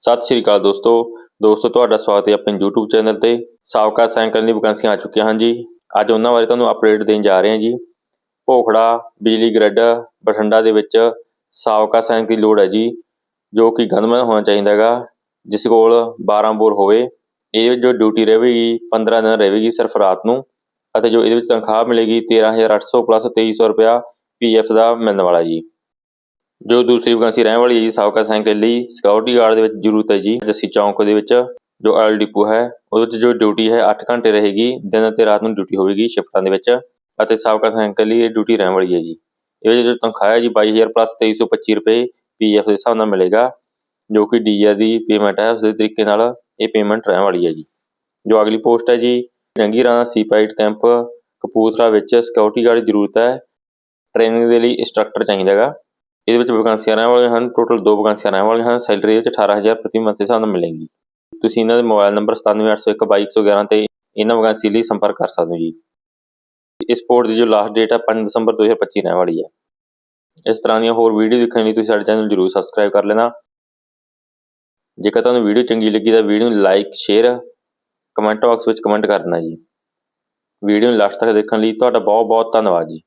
ਸਤਿ ਸ਼੍ਰੀ ਅਕਾਲ ਦੋਸਤੋ। ਦੋਸਤੋ, ਤੁਹਾਡਾ ਸਵਾਗਤ ਹੈ ਆਪਣੇ YouTube ਚੈਨਲ ਤੇ। ਸਾਬਕਾ ਸਾਈਕਲ ਦੀ ਵੈਕੈਂਸੀਆਂ ਆ ਚੁੱਕੀਆਂ ਹਨ ਜੀ। ਅੱਜ ਉਹਨਾਂ ਬਾਰੇ ਤੁਹਾਨੂੰ ਅਪਡੇਟ ਦੇਣ ਜਾ ਰਹੇ ਹਾਂ ਜੀ। ਭੋਖੜਾ, ਬਿਜਲੀ ਗ੍ਰਿਡ, ਬਠਿੰਡਾ ਦੇ ਵਿੱਚ ਸਾਬਕਾ ਸੈਂਕ ਦੀ ਲੋੜ ਹੈ ਜੀ, ਜੋ ਕਿ ਗਨਮੈਨ ਹੋਣਾ ਚਾਹੀਦਾ ਹੈਗਾ, ਜਿਸ ਕੋਲ 12 ਬੋਰ ਹੋਵੇ। ਇਹ ਜੋ ਡਿਊਟੀ ਰਹੇਗੀ 15 ਦਿਨ ਰਹੇਗੀ ਸਿਰਫ ਰਾਤ ਨੂੰ। ਅਤੇ ਜੋ ਇਹਦੇ ਵਿੱਚ ਤਨਖਾਹ ਮਿਲੇਗੀ 13800 ਪਲੱਸ 2300 ਰੁਪਇਆ ਪੀਐਫ ਦਾ ਮਿਲਣ ਵਾਲਾ ਜੀ। ਜੋ ਦੂਸਰੀ ਵੈਕੈਂਸੀ ਰਹਿਣ ਵਾਲੀ ਹੈ ਜੀ, ਸਾਬਕਾ ਸੈਂਕਲ ਲਈ ਸਿਕਿਉਰਿਟੀ ਗਾਰਡ ਦੇ ਵਿੱਚ ਜ਼ਰੂਰਤ ਹੈ ਜੀ, ਜੱਸੀ ਚੌਂਕ ਦੇ ਵਿੱਚ, ਜੋ ਐਲ ਡਿਪੂ ਹੈ, ਉਹਦੇ ਵਿੱਚ ਜੋ ਡਿਊਟੀ ਹੈ 8 ਘੰਟੇ ਰਹੇਗੀ, ਦਿਨ ਅਤੇ ਰਾਤ ਨੂੰ ਡਿਊਟੀ ਹੋਵੇਗੀ ਸ਼ਿਫਟਾਂ ਦੇ ਵਿੱਚ ਅਤੇ ਸਾਬਕਾ ਸੈਂਕਲ ਲਈ ਇਹ ਡਿਊਟੀ ਰਹਿਣ ਵਾਲੀ ਹੈ ਜੀ। ਇਹਦੇ ਵਿੱਚ ਜੋ ਤਨਖਾਹ ਹੈ ਜੀ 22000 ਪਲੱਸ 2325 ਰੁਪਏ ਪੀਐਫ ਦੇ ਹਿਸਾਬ ਨਾਲ ਮਿਲੇਗਾ, ਜੋ ਕਿ ਡੀਆਰ ਦੀ ਪੇਮੈਂਟ ਹੈ, ਉਸ ਦੇ ਤਰੀਕੇ ਨਾਲ ਇਹ ਪੇਮੈਂਟ ਰਹਿਣ ਵਾਲੀ ਹੈ ਜੀ। ਜੋ ਅਗਲੀ ਪੋਸਟ ਹੈ ਜੀ ਰੰਗੀ ਰਾਣਾ ਸੀਪਾਈਟ ਕੈਂਪ ਕਪੂਰਥਲਾ ਵਿੱਚ ਸਿਕਿਉਰਿਟੀ ਗਾਰਡ ਦੀ ਜ਼ਰੂਰਤ ਹੈ ਟ੍ਰੇਨਿੰਗ ਦੇ ਲਈ ਇੰਸਟ੍ਰਕਟਰ ਚਾਹੀਦਾ ਹੈਗਾ। ਇਹਦੇ ਵਿੱਚ ਵੈਕੈਂਸੀਆਂ ਰਹਿਣ ਵਾਲੀਆਂ ਹਨ ਟੋਟਲ ਦੋ ਵੈਕੈਂਸੀਆਂ ਰਹਿਣ ਵਾਲੀਆਂ ਹਨ ਸੈਲਰੀ ਵਿੱਚ 18000 ਪ੍ਰਤੀ ਮੰਥ ਸਾਨੂੰ ਮਿਲੇਗੀ। ਤੁਸੀਂ ਇਹਨਾਂ ਦੇ ਮੋਬਾਈਲ ਨੰਬਰ 9781012111 ਤੇ ਇਹਨਾਂ ਵੈਕੈਂਸੀ ਲਈ ਸੰਪਰਕ ਕਰ ਸਕਦੇ ਹੋ ਜੀ। ਇਸ ਪੋਰਟ ਦੀ ਜੋ ਲਾਸਟ ਡੇਟ ਹੈ 5 ਦਸੰਬਰ 2025 ਰਹਿਣ ਵਾਲੀ ਹੈ ਇਸ ਤਰ੍ਹਾਂ ਦੀਆਂ ਹੋਰ ਵੀਡੀਓ ਦੇਖਣ ਲਈ ਤੁਸੀਂ ਸਾਡੇ ਚੈਨਲ ਨੂੰ ਜਰੂਰ ਸਬਸਕ੍ਰਾਈਬ ਕਰ ਲੈਣਾ। ਜੇਕਰ ਤੁਹਾਨੂੰ ਵੀਡੀਓ ਚੰਗੀ ਲੱਗੀ ਤਾਂ ਵੀਡੀਓ ਨੂੰ ਲਾਈਕ ਸ਼ੇਅਰ ਕਮੈਂਟ ਬਾਕਸ ਵਿੱਚ ਕਮੈਂਟ ਕਰ ਦੇਣਾ ਜੀ। ਵੀਡੀਓ ਨੂੰ ਲਾਸਟ ਤੱਕ ਦੇਖਣ ਲਈ ਤੁਹਾਡਾ ਬਹੁਤ ਬਹੁਤ ਧੰਨਵਾਦ ਜੀ।